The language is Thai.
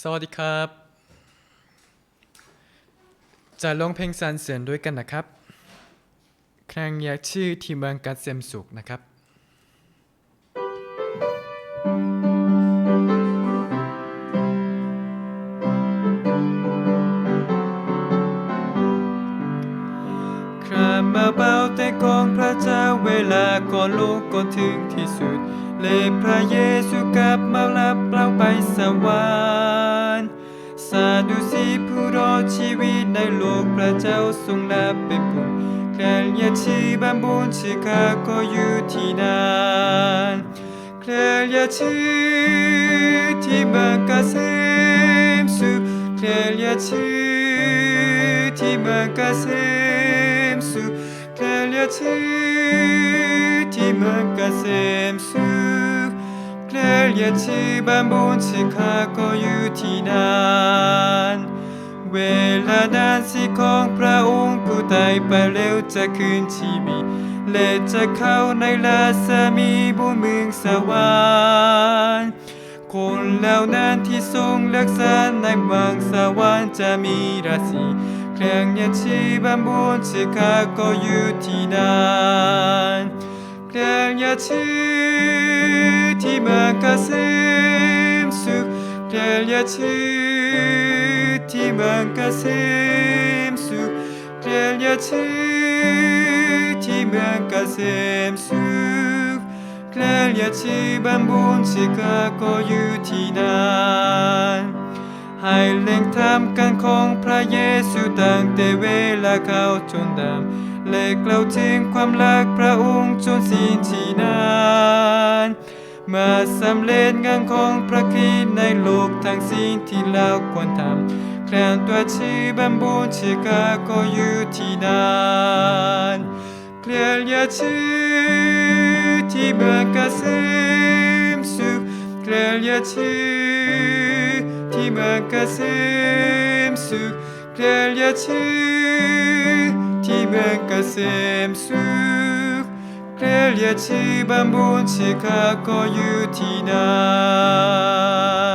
สวัสดีครับ จะร้องเพลงสรรเสริญด้วยกันนะครับ ครั้งอยากชื่อที่เมืองกัดเซมสุขนะครับครามมาเบาแต่ของพระเจ้าเวลาก่อนลูกก่อนถึงที่สุด เลยพระเยซูกลับมารับเราไปสวรรค์ สาธุสีผู้รอดชีวิตในโลกพระเจ้าทรงรับไปปุ่นแคลนยาชีบำบุญชีข้าก็อยู่ที่นั่นแคลนยาชีที่มืองเกษมสุขแคลนยาชีที่มืองเกษมสุขแคลนยาชีที่มืองเกษมสุขเคลเลียชีบำบุญชีข้าก็อยู่ที่นั่น เวลานั้นสิของพระองค์ผู้ตายไปแล้วจะคืนชีวิตและจะเข้าในราสมีบุญเมืองสวรรค์คนเหล่านั้นที่ทรงรักษาในเมืองสวรรค์จะมีราศีเครื่องยาชีบำบุญชีข้าก็อยู่ที่นั่นเครื่องยาชีที่มืองเกษมสุขเครื่องยาชีที่เมืองเกษมสุขเครื่องยาชี ที่เมืองเกษมสุขเครื่เมืองยาชีบำบุญชิกาก็อยู่ที่นั่นให้เล่งทำการของพระเยซูตั้งแต่เวลาเขาจนดำและกเล่าวถึงความรักพระองค์จนสิ้นชีนาน มาสำเร็จงานของพระคริสต์ในโลกทั้งสิ้นที่เราควรทำแคลนตัวชีบำบุญชีกาก็อยู่ที่นั่นเคลียร์ยาชีที่เมืองเกษมสุขเคลียร์ยาชีที่เมืองเกษมสุขเคลียร์ยาชีที่เมืองเกษมสุข เคลียร์ชีบำบุญชีข้าก็อยู่ที่นั่น